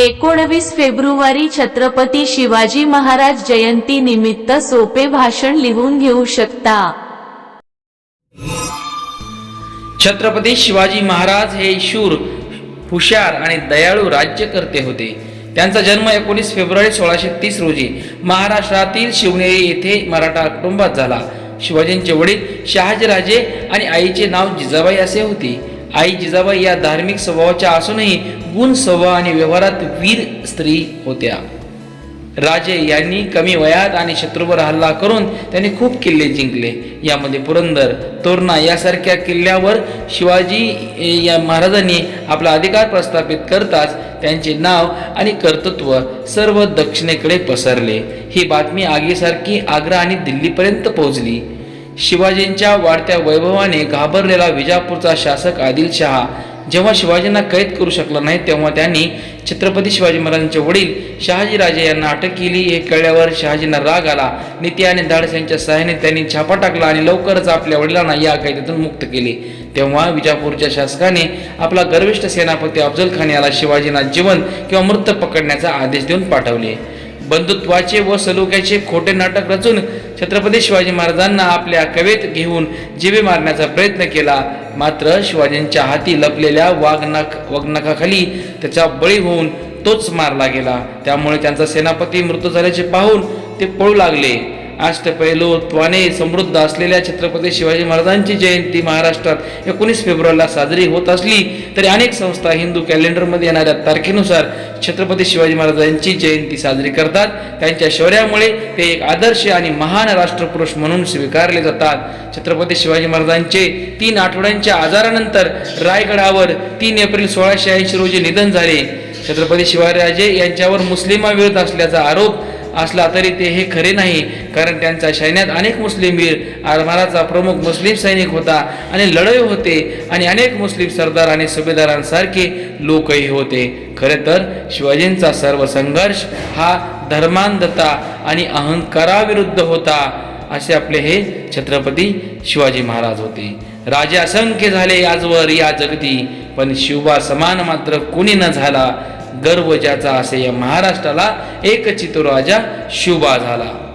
एकोणवीस फेब्रुवारी छत्रपती शिवाजी महाराज जयंती निमित्त सोपे भाषण लिहून घेऊ शकता. छत्रपती शिवाजी महाराज हे शूर हुशार आणि दयाळू राज्यकर्ते होते. त्यांचा जन्म एकोणीस फेब्रुवारी सोळाशे तीस रोजी महाराष्ट्रातील शिवनेरी येथे मराठा कुटुंबात झाला. शिवाजींचे वडील शहाजीराजे आणि आईचे नाव जिजाबाई असे होते. आई जिजाबाई या धार्मिक स्वभावाच्या असूनही गुण स्वभाव आणि व्यवहारात वीर स्त्री होत्या. राजे यांनी कमी वयात आणि शत्रूवर हल्ला करून त्यांनी खूप किल्ले जिंकले. यामध्ये पुरंदर तोरणा यासारख्या किल्ल्यावर शिवाजी या महाराजांनी आपला अधिकार प्रस्थापित करताच त्यांचे नाव आणि कर्तृत्व सर्व दक्षिणेकडे पसरले. ही बातमी आगीसारखी आग्रा आणि दिल्लीपर्यंत पोहोचली. शिवाजींच्या वाढत्या वैभवाने घाबरलेला विजापूरचा शासक आदिलशहा जेव्हा शिवाजींना कैद करू शकला नाही तेव्हा त्यांनी छत्रपती शिवाजी महाराजांचे वडील शहाजीराजे यांना अटक केली. हे कळल्यावर शहाजींना राग आला. नीती आणि धाडस यांच्या सहाय्याने त्यांनी छापा टाकला आणि लवकरच आपल्या वडिलांना या कैद्यातून मुक्त केले. तेव्हा विजापूरच्या शासकाने आपला गर्विष्ठ सेनापती अफजल खान याला शिवाजींना जीवन किंवा मृत पकडण्याचा आदेश देऊन पाठवले. बंधुत्वाचे व सलोख्याचे खोटे नाटक रचून छत्रपती शिवाजी महाराजांना आपल्या कवेत घेऊन जिवे मारण्याचा प्रयत्न केला. मात्र शिवाजींच्या हाती लपलेल्या वाघनख वाघनखाखाली त्याचा बळी होऊन तोच मारला गेला. त्यामुळे त्यांचा सेनापती मृत्यू झाल्याचे पाहून ते पळू लागले. अष्टपैलुत्वाने समृद्ध असलेल्या छत्रपती शिवाजी महाराजांची जयंती महाराष्ट्रात एकोणीस फेब्रुवारीला साजरी होत असली तरी अनेक संस्था हिंदू कॅलेंडरमध्ये येणाऱ्या तारखेनुसार छत्रपती शिवाजी महाराजांची जयंती साजरी करतात. त्यांच्या शौर्यामुळे ते एक आदर्श आणि महान राष्ट्रपुरुष म्हणून स्वीकारले जातात. छत्रपती शिवाजी महाराजांचे तीन आठवड्यांच्या आजारानंतर रायगडावर तीन एप्रिल सोळाशे ऐंशी रोजी निधन झाले. छत्रपती शिवाजीराजे यांच्यावर मुस्लिमाविरोध असल्याचा आरोप असला तरी ते हे खरे नाही कारण त्यांच्या सैन्यात अनेक मुस्लिम वीर आरमाराचा प्रमुख मुस्लिम सैनिक होता आणि लढाई होते आणि अनेक मुस्लिम सरदार आणि सुभेदारांसारखे लोकही होते. खरे तर शिवाजींचा सर्व संघर्ष हा धर्मांधता आणि अहंकाराविरुद्ध होता असे आपले हे छत्रपती शिवाजी महाराज होते. राजे असंख्य झाले आजवर या जगती पण शिवबा समान मात्र कोणी न झाला गर्व ज्याचा असे या महाराष्ट्राला एक चितुराजा शुभा झाला.